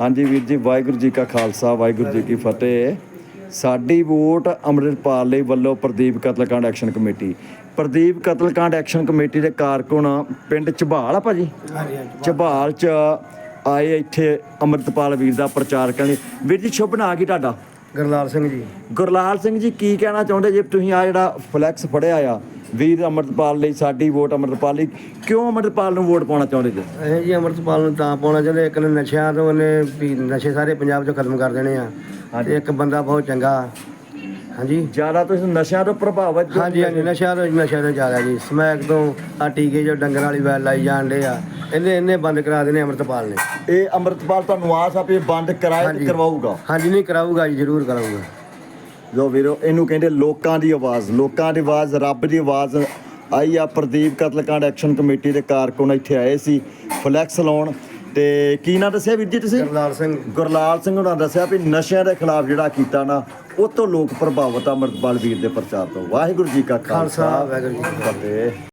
ਹਾਂਜੀ ਵੀਰ ਜੀ ਵਾਹਿਗੁਰੂ ਜੀ ਕਾ ਖਾਲਸਾ ਵਾਹਿਗੁਰੂ ਜੀ ਕੀ ਫਤਿਹ। ਸਾਡੀ ਵੋਟ ਅਮਰਿਤਪਾਲ ਲਈ ਵੱਲੋਂ ਪ੍ਰਦੀਪ ਕਤਲਕਾਂਡ ਐਕਸ਼ਨ ਕਮੇਟੀ। ਪ੍ਰਦੀਪ ਕਤਲਕਾਂਡ ਐਕਸ਼ਨ ਕਮੇਟੀ ਦੇ ਕਾਰਕੁਨ ਪਿੰਡ ਝਬਾਲ ਆ ਭਾਜੀ? ਹਾਂਜੀ ਝਬਾਲ ਚ ਆਏ ਇੱਥੇ ਅਮਰਿਤਪਾਲ ਵੀਰ ਦਾ ਪ੍ਰਚਾਰ ਕਰਨ ਲਈ। ਵੀਰ ਜੀ ਸ਼ੁਭ ਨਾਂ ਕੀ ਤੁਹਾਡਾ? ਗੁਰਲਾਲ ਸਿੰਘ ਜੀ। ਗੁਰਲਾਲ ਸਿੰਘ ਜੀ ਕੀ ਕਹਿਣਾ ਚਾਹੁੰਦੇ ਜੇ ਤੁਸੀਂ ਆ ਜਿਹੜਾ ਫਲੈਕਸ ਫੜਿਆ ਆ? ਵੀਰ ਅੰਮ੍ਰਿਤਪਾਲ ਲਈ ਸਾਡੀ ਵੋਟ ਅੰਮ੍ਰਿਤਪਾਲ ਲਈ। ਕਿਉਂ ਅੰਮ੍ਰਿਤਪਾਲ ਨੂੰ ਵੋਟ ਪਾਉਣਾ ਚਾਹੁੰਦੇ ਜੀ? ਇਹ ਜੀ ਅੰਮ੍ਰਿਤਪਾਲ ਨੂੰ ਤਾਂ ਪਾਉਣਾ ਚਾਹੁੰਦੇ ਇੱਕ ਨੇ ਨਸ਼ਿਆਂ ਤੋਂ ਉਹਨੇ ਵੀ ਨਸ਼ੇ ਸਾਰੇ ਪੰਜਾਬ 'ਚੋਂ ਖਤਮ ਕਰ ਦੇਣੇ ਆ। ਤੇ ਇੱਕ ਬੰਦਾ ਬਹੁਤ ਚੰਗਾ। ਹਾਂਜੀ। ਜ਼ਿਆਦਾ ਤੁਸੀਂ ਨਸ਼ਿਆਂ ਤੋਂ ਪ੍ਰਭਾਵਿਤ ਜੋ ਹਾਂਜੀ ਹਾਂਜੀ ਨਸ਼ਿਆਂ ਤੋਂ ਨਸ਼ਿਆਂ ਤੋਂ ਜ਼ਿਆਦਾ ਜੀ। ਸਮੈਕ ਤੋਂ ਆ ਟੀਕੇ ਜੋ ਡੰਗਰ ਵਾਲੀ ਵੈਲ ਲਾਈ ਡੇ ਆ। ਇਹਨੇ ਇਹਨੇ ਬੰਦ ਕਰਾ ਦੇਣੇ ਅੰਮ੍ਰਿਤਪਾਲ ਨੇ। ਇਹ ਅੰਮ੍ਰਿਤਪਾਲ ਤੁਹਾਨੂੰ ਆਸ ਆ ਵੀ ਇਹ ਬੰਦ ਕਰਾਏ ਤੇ ਹਾਂਜੀ। ਕਰਵਾਊਗਾ? ਹਾਂਜੀ ਨਹੀਂ ਕਰਾਊਗਾ ਜੀ ਜ਼ਰੂਰ ਕਰਾਊਗਾ। ਜੋ ਵੀਰੋ ਇਹਨੂੰ ਕਹਿੰਦੇ ਲੋਕਾਂ ਦੀ ਆਵਾਜ਼। ਲੋਕਾਂ ਦੀ ਆਵਾਜ਼ ਰੱਬ ਦੀ ਆਵਾਜ਼। ਆਈ ਆ ਪ੍ਰਦੀਪ ਕਤਲकांड ਐਕਸ਼ਨ ਕਮੇਟੀ ਦੇ ਕਾਰਕੁਨ ਇੱਥੇ ਆਏ ਸੀ ਫਲੈਕਸ ਲਾਉਣ। ਤੇ ਕੀ ਨਾਂ ਦੱਸਿਆ ਵੀਰ ਜੀ ਤੁਸੀਂ? ਗੁਰਲਾਲ ਸਿੰਘ। ਗੁਰਲਾਲ ਸਿੰਘ ਉਹਨਾਂ ਦੱਸਿਆ ਵੀ ਨਸ਼ਿਆਂ ਦੇ ਖਿਲਾਫ ਜਿਹੜਾ ਕੀਤਾ ਨਾ ਉਹ ਤੋਂ ਲੋਕ ਪ੍ਰਭਾਵਿਤ ਆ ਅੰਮ੍ਰਿਤਪਾਲ ਵੀਰ ਦੇ ਪ੍ਰਚਾਰ ਤੋਂ। ਵਾਹਿਗੁਰੂ ਜੀ ਕਾ ਖਾਲਸਾ, ਵਾਹਿਗੁਰੂ ਜੀ ਕੀ ਫਤਿਹ।